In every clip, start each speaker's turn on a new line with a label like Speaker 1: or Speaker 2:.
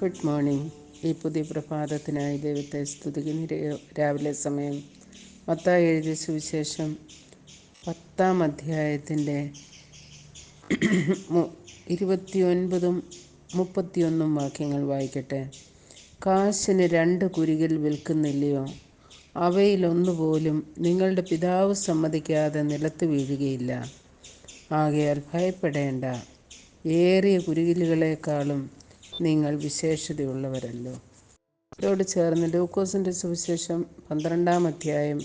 Speaker 1: Good morning ഈ പുതിയ പ്രഭാതത്തിനായി ദൈവത്തെ സ്തുതിക്കുന്ന. രാവിലെ സമയം മത്തായി എഴുതിയ സുവിശേഷം പത്താം അധ്യായത്തിന്റെ ഇരുപത്തിയൊൻപതും മുപ്പത്തിയൊന്നും വാക്യങ്ങൾ വായിക്കട്ടെ. കാശിന് രണ്ട് കുരികിൽ വിൽക്കുന്നില്ലയോ? അവയിലൊന്നുപോലും നിങ്ങളുടെ പിതാവ് സമ്മതിക്കാതെ നിലത്ത് വീഴുകയില്ല. ആകയാൽ ഭയപ്പെടേണ്ട. ഏറിയ കുരുകിലുകളെക്കാളും നിങ്ങൾ വിശേഷതയുള്ളവരല്ലോ. ഇതോട് ചേർന്ന് ലൂക്കോസിന്റെ സുവിശേഷം പന്ത്രണ്ടാം അധ്യായം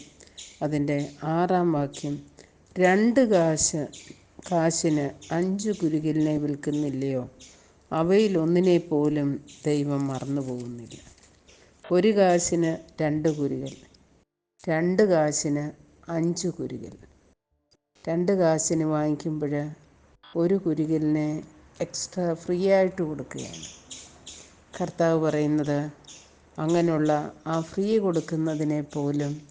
Speaker 1: അതിന്റെ ആറാം വാക്യം രണ്ട് കാശ് കാശിന് അഞ്ച് കുരുകിലിനെ വിൽക്കുന്നില്ലയോ? അവയിൽ ഒന്നിനെ പോലും ദൈവം മറന്നു പോകുന്നില്ല ഒരു കാശിന് രണ്ട് കുരുകൽ രണ്ട് കാശിന് അഞ്ച് കുരുകൽ രണ്ട് കാശിന് വാങ്ങിക്കുമ്പോൾ ഒരു കുരുകലിനെ എക്സ്ട്രാ ഫ്രീ ആയിട്ട് കൊടുക്കുകയാണ്. കർത്താവ് പറയുന്നത് അങ്ങനെയുള്ള ആ ഫ്രീ കൊടുക്കുന്നതിനെ പോലും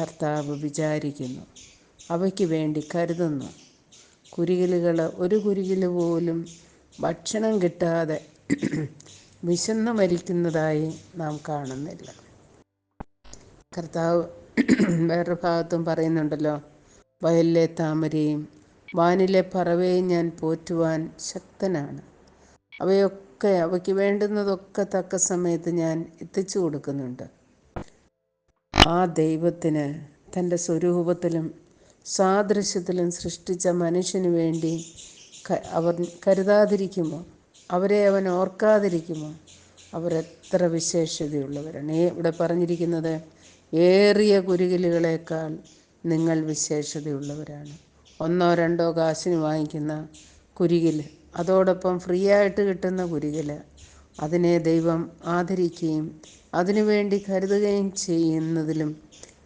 Speaker 1: കർത്താവ് വിചാരിക്കുന്നു. അവയ്ക്ക് വേണ്ടി കരുതുന്നു. കുരുകിലുകൾ ഒരു കുരുകിൽ പോലും ഭക്ഷണം കിട്ടാതെ വിശന്ന് മരിക്കുന്നതായി നാം കാണുന്നില്ല. കർത്താവ് വേറൊരു ഭാഗത്തും പറയുന്നുണ്ടല്ലോ വയലിലെ താമരയും വാനിലെ പറവയും ഞാൻ പോറ്റുവാൻ ശക്തനാണ്. അവയൊക്കെ അവയ്ക്ക് വേണ്ടുന്നതൊക്കെ തക്ക സമയത്ത് ഞാൻ എത്തിച്ചു കൊടുക്കുന്നുണ്ട്. ആ ദൈവത്തിന് തന്റെ സ്വരൂപത്തിലും സാദൃശ്യത്തിലും സൃഷ്ടിച്ച മനുഷ്യന് വേണ്ടി അവർ കരുതാതിരിക്കുമോ? അവരെ അവൻ ഓർക്കാതിരിക്കുമോ? അവരെത്ര വിശേഷതയുള്ളവരാണ്. ഇവിടെ പറഞ്ഞിരിക്കുന്നത് ഏറിയ കുരുകിലുകളേക്കാൾ നിങ്ങൾ വിശേഷതയുള്ളവരാണ്. ഒന്നോ രണ്ടോ കാശിന് വാങ്ങിക്കുന്ന കുരുകിൽ അതോടൊപ്പം ഫ്രീ ആയിട്ട് കിട്ടുന്ന കുരികൽ അതിനെ ദൈവം ആദരിക്കുകയും അതിനുവേണ്ടി കരുതുകയും ചെയ്യുന്നതിലും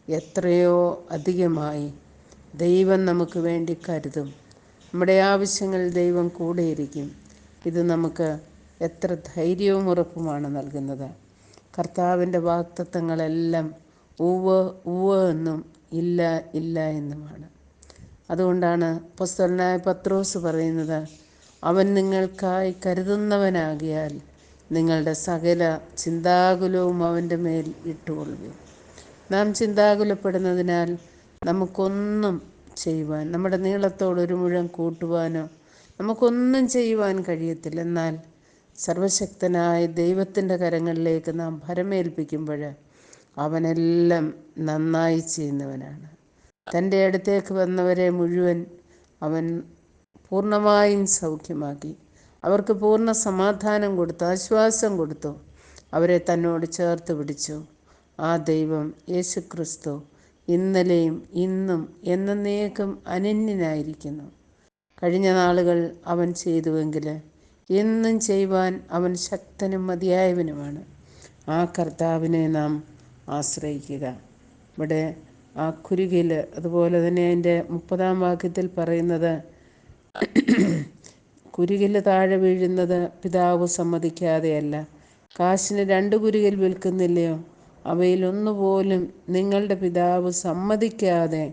Speaker 1: എത്രയോ അധികമായി ദൈവം നമുക്ക് വേണ്ടി കരുതും. നമ്മുടെ ആവശ്യങ്ങൾ ദൈവം കൂടെയിരിക്കും. ഇത് നമുക്ക് എത്ര ധൈര്യവും ഉറപ്പുമാണ് നൽകുന്നത്. കർത്താവിന്റെ വാക്തത്വങ്ങളെല്ലാം ഉവ്വ് ഉവ്വ് എന്നും ഇല്ല ഇല്ല എന്നുമാണ്. അതുകൊണ്ടാണ് പുസ്തകനായ പത്രോസ് പറയുന്നത് അവൻ നിങ്ങൾക്കായി കരുതുന്നവനാകിയാൽ നിങ്ങളുടെ സകല ചിന്താകുലവും അവന്റെ മേൽ ഇട്ടുകൊള്ളുകയും നാം ചിന്താകുലപ്പെടുന്നതിനാൽ നമുക്കൊന്നും ചെയ്യുവാൻ നമ്മുടെ നീളത്തോടൊരു മുഴം കൂട്ടുവാനോ നമുക്കൊന്നും ചെയ്യുവാൻ കഴിയത്തില്ല. എന്നാൽ സർവശക്തനായ ദൈവത്തിന്റെ കരങ്ങളിലേക്ക് നാം ഭരമേൽപ്പിക്കുമ്പോൾ അവനെല്ലാം നന്നായി ചെയ്യുന്നവനാണ്. തന്റെ അടുത്തേക്ക് വന്നവരെ മുഴുവൻ അവൻ പൂർണമായും സൗഖ്യമാക്കി. അവർക്ക് പൂർണ സമാധാനം കൊടുത്തു ആശ്വാസം കൊടുത്തു. അവരെ തന്നോട് ചേർത്ത് പിടിച്ചു. ആ ദൈവം യേശുക്രിസ്തു ഇന്നലെയും ഇന്നും എന്നേക്കും അനന്യനായിരിക്കുന്നു. കഴിഞ്ഞ നാളുകൾ അവൻ ചെയ്തുവെങ്കിൽ എന്നും ചെയ്യുവാൻ അവൻ ശക്തനും മതിയായവനുമാണ്. ആ കർത്താവിനെ നാം ആശ്രയിക്കുക. ഇവിടെ ആ കുരുകിൽ അതുപോലെ തന്നെ അതിന്റെ മുപ്പതാം വാക്യത്തിൽ പറയുന്നത് കുരുകിൽ താഴെ വീഴുന്നത് പിതാവ് സമ്മതിക്കാതെയല്ല. കാശിന് രണ്ട് കുരുകിൽ വിൽക്കുന്നില്ലയോ? അവയിലൊന്നുപോലും നിങ്ങളുടെ പിതാവ് സമ്മതിക്കാതെ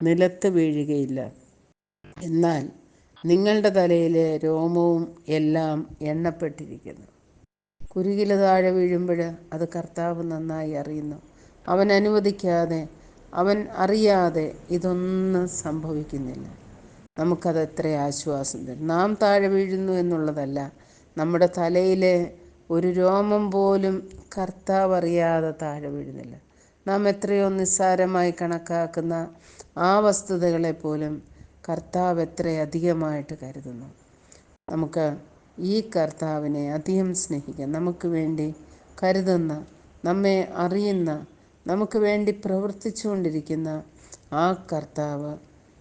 Speaker 1: നിലത്ത് വീഴുകയില്ല. എന്നാൽ നിങ്ങളുടെ തലയിലെ രോമവും എല്ലാം എണ്ണപ്പെട്ടിരിക്കുന്നു. കുരുകിൽ താഴെ വീഴുമ്പോൾ അത് കർത്താവ് നന്നായി അറിയുന്നു. അവൻ അനുവദിക്കാതെ അവൻ അറിയാതെ ഇതൊന്നും സംഭവിക്കുന്നില്ല. നമുക്കത് എത്ര ആശ്വാസം തരും. നാം താഴെ വീഴുന്നു എന്നുള്ളതല്ല നമ്മുടെ തലയിലെ ഒരു രോമം പോലും കർത്താവ് അറിയാതെ താഴെ വീഴുന്നില്ല. നാം എത്രയോ നിസ്സാരമായി കണക്കാക്കുന്ന ആ വസ്തുതകളെ പോലും കർത്താവ് എത്ര അധികമായിട്ട് കരുതുന്നു. നമുക്ക് ഈ കർത്താവിനെ അധികം സ്നേഹിക്കാം. നമുക്ക് വേണ്ടി കരുതുന്ന നമ്മെ അറിയുന്ന നമുക്ക് വേണ്ടി പ്രവർത്തിച്ചുകൊണ്ടിരിക്കുന്ന ആ കർത്താവ്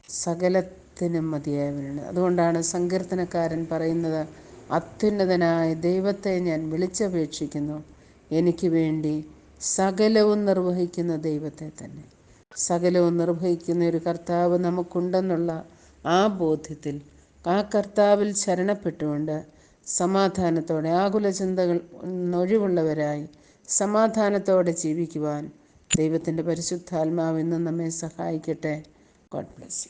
Speaker 1: സകല ദൈവത്തിനും മതിയായവനാണ് അതുകൊണ്ടാണ് സങ്കീർത്തനക്കാരൻ പറയുന്നത് അത്യുന്നതനായ ദൈവത്തെ ഞാൻ വിളിച്ചപേക്ഷിക്കുന്നു. എനിക്ക് വേണ്ടി സകലവും നിർവഹിക്കുന്ന ദൈവത്തെ തന്നെ. സകലവും നിർവഹിക്കുന്ന ഒരു കർത്താവ് നമുക്കുണ്ടെന്നുള്ള ആ ബോധ്യത്തിൽ ആ കർത്താവിൽ ശരണപ്പെട്ടുകൊണ്ട് സമാധാനത്തോടെ ആകുല ചിന്തകൾ ഒഴിവുള്ളവരായി സമാധാനത്തോടെ ജീവിക്കുവാൻ ദൈവത്തിന്റെ പരിശുദ്ധാത്മാവ് ഇന്ന് നമ്മെ സഹായിക്കട്ടെ. God bless